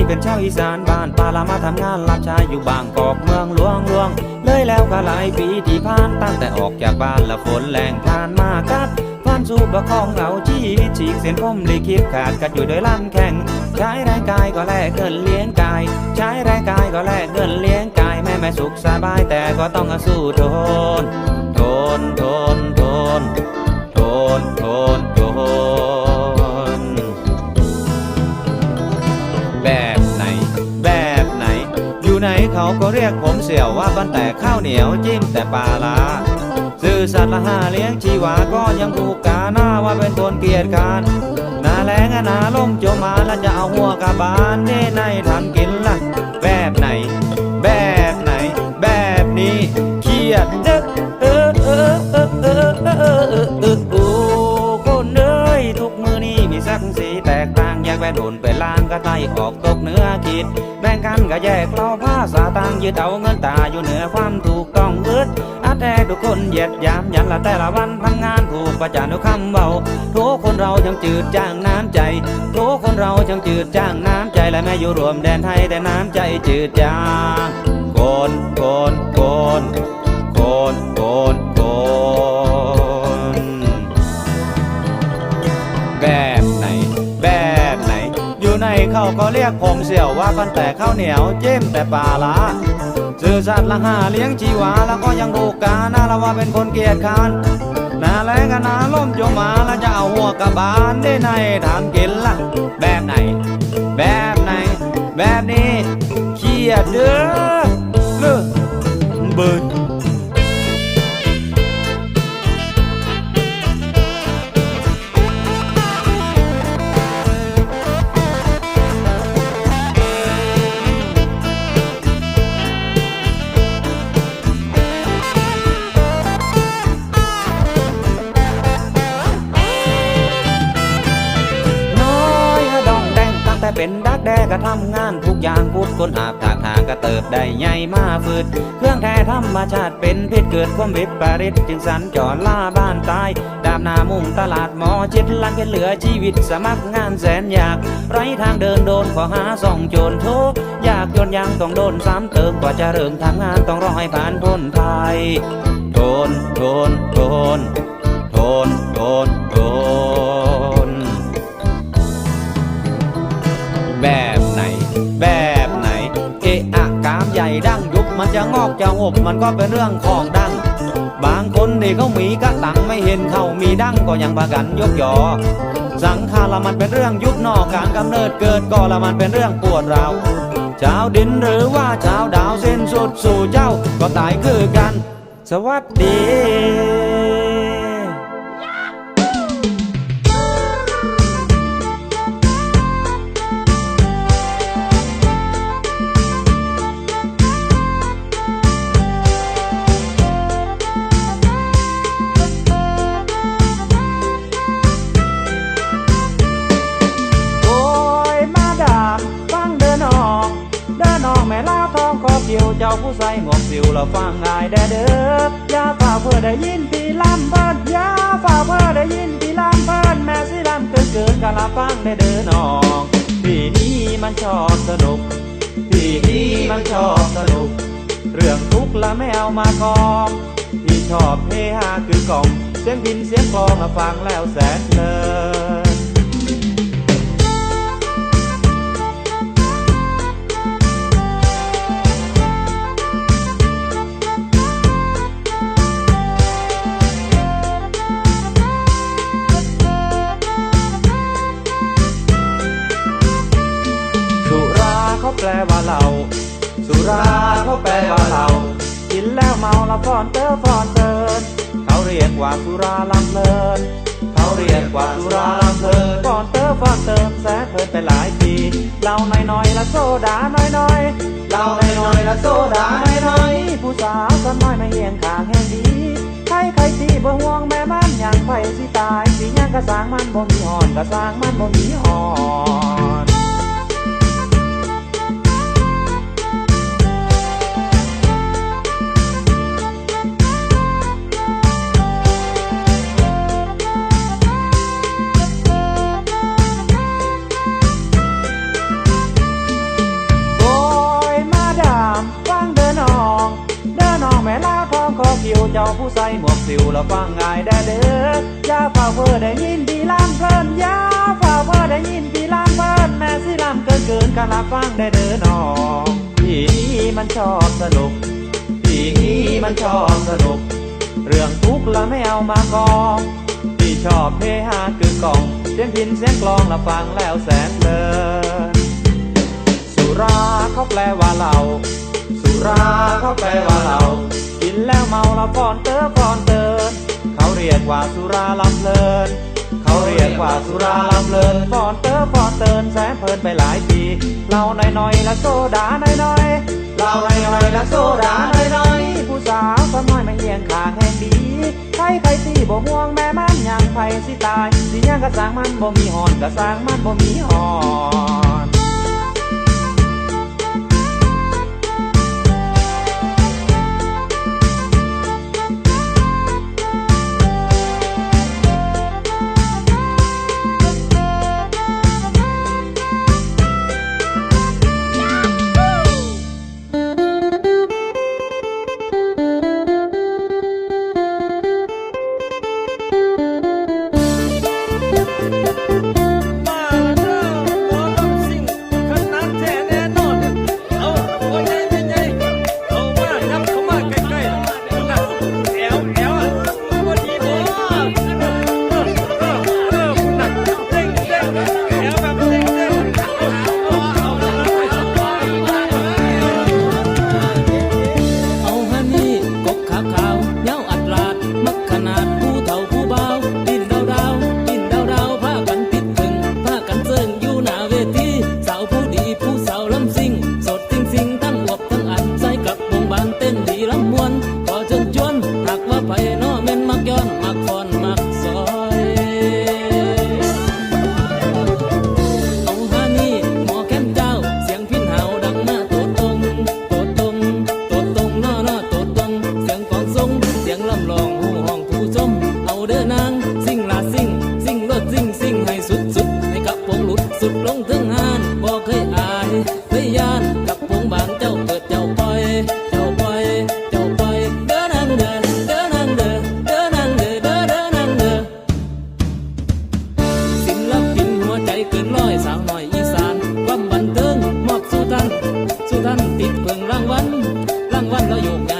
่เป็นชาวอีสานบ้านป่าลามาทำงานรับใช้อยู่บางกอกเมืองหลวงหลวง เลยแล้วก็หลายปีที่ผ่านตั้งแต่ออกจากบ้านและฝนแรงผ่านมากัดฟันสู่ประคองเหงาชีวิตฉีกเส้นผมลิขิตขาดกันอยู่โดยลำแข่งใช้แรงกายก็แลกเงินเลี้ยงกาย ใช้แรงกายก็แลกเงินเลี้ยงกายแม่ไม่สุขสบายแต่ก็ต้องสู้ทนทนทนทนทนทนทน ก็เรียกผมเสี่ยวว่าบันแต่ข้าวเหนียวจิ้มแต่ปลาลาซื่อสัตย์ละหาเลี้ยงชีวาก็ยังถูกกาหน้าว่าเป็นคนเกียจคร้านหนาแรงนาลมโจมมาแล้วจะเอาหัวกระบาลนี่ในทำกินละแบบไหน แบบไหน แบบนี้เครียดเออเออเออเออเออเออ แวะโดนไปล้างก็ไตออกตกเนื้อขีดแบ่งกันก็แยกเราภาษาต่างยึดเอาเงินตาอยู่เหนือความถูกต้องอึดอัดแท้ทุกคนเหยียดยามยันละแต่ละวันทำงานถูกประจานด้วยคำเบาทุกคนเรายังจืดจางน้ำใจทุกคนเรายังจืดจางน้ำใจและแม่อยู่รวมแดนไทยแต่น้ำใจจืดจางคนคน กันแต่ข้าวเหนียวเจิ้มแต่ปลาละซื่อสัตย์ละหาเลี้ยงชีวาแล้วก็ยังถูกกาหน้าละว่าเป็นคนเกียจค้านนาแรงกันาล่มโจมมาแล้วจะเอาหัวกระบาลได้ในทำกินละแบบไหน แบบไหน แบบนี้เครียดเด้อเลือเบิด ก็ทำงานทุกอย่างพูดคนหาบถากทางก็เติบได้ใหญ่มาฟืด เครื่องแท้ธรรมชาติเป็นพิษเกิดความวิปริตจึงสันจรล่าบ้านตาย ดาบหนามุ่งตลาดหมอชิดลังเป็นเหลือชีวิตสมัครงานแสนยาก ไรทางเดินโดนขอหาส่องโจรทุกยากจนยังต้องโดนซ้ำเติมกว่าจะเริ่มทำงานต้องรอให้ผ่านพ้นภัยทนทนทนทนทนทน จะงอกจะหบมันก็เป็นเรื่องของดัง บางคนนี่เขามีกะตังไม่เห็นเขามีดังก็ยังพากันยกยอ สังขารมันเป็นเรื่องยุบนอกการกำเนิดเกิดก็ละมันเป็นเรื่องปวดร้าวชาวดินหรือว่าชาวดาวเส้นสุดสู่เจ้าก็ตายคือกัน สวัสดี ฟังง่ายแด่เด้ออย่าฝ่าเพื่อได้ยินพี่ลำเพิ่นอย่าฝ่าเพื่อได้ยินพี่ลำเพิ่นแม่สิลำเกินเกินกะลาฟังได้เดินออกพี่นี้มันชอบสนุกพี่นี้มันชอบสนุก เรื่องทุกข์ละไม่เอามากองที่ชอบเฮฮาคือกล่อง เสียงพินเสียงกลองอะฟังแล้วแสนเพลิน เขาแปลว่าเหล้าสุราเขาแปลว่าเหล้ากินแล้วเมาละฟอนเตอฟอนเตินเขาเรียกว่าสุราลำเลินเขาเรียกว่าสุราลำเลินฟอนเตอฟอนเติมแสนเพลินไปหลายปีเหล้าน้อยๆละโซดาน้อยๆเหล้าน้อยๆละโซดาน้อยๆผู้สาวก็น้อยไม่เหียงขางแห่งดีใครใครที่บ่ห่วงแม่มันย่างไฟสิตายสิยังกระสางมันบ่มีหอนกระสางมันบ่มีหอน เจ้าผู้ใส่หมวกสิวแล้วฟังง่ายได้เด้อย่าฝ่าเพ้อได้ยินดีลามเพลินอย่าฝ่าเพ้อได้ยินดีลามเพลินแม่สิลามเกินเกินการรับฟังได้เด้อน้องพี่นี้มันชอบสนุกพี่นี้มันชอบสนุก เรื่องทุกข์ละไม่เอามากองพี่ชอบเฮฮาคือกองเสียงพินเสียงกลองละฟังแล้วแสนเพลินสุราเขาแปลว่าเหล้าสุราเขาแปลว่าเหล้า นแล้วเมาละฟอนเตอฟอนเตินเขาเรียกว่าสุราลำเลิน เขาเรียกว่าสุราลำเลินฟอนเตอฟอนเตินแสนเพลินไปหลายปีเหล้าหน่อยๆและโซดาหน่อยๆเหล้าหน่อยๆและโซดาหน่อยๆผู้สาวสน้อยมาเยียงขางแห่งดีใครใครที่บ่ห่วงแม่มันยังไผสิตายสิยังกระสางมันบ่มีหอนกระสางมันบ่มีหอน ดลงถึงหานบ่เคยอายเคยยานกับพงบางเจ้าเกิดเจ้าปล่อยเจ้าปเจ้าปเดินนางเดเดินนางเดเดินนางเดเดินเดินนางเดินศิลปินหัวใจเกินร้อยสาวน่อยอีสานความบันเทิงมอบสู่ท่านสู่ท่านติดเพิ่งรางวัลรางวัลเราโยกย้าย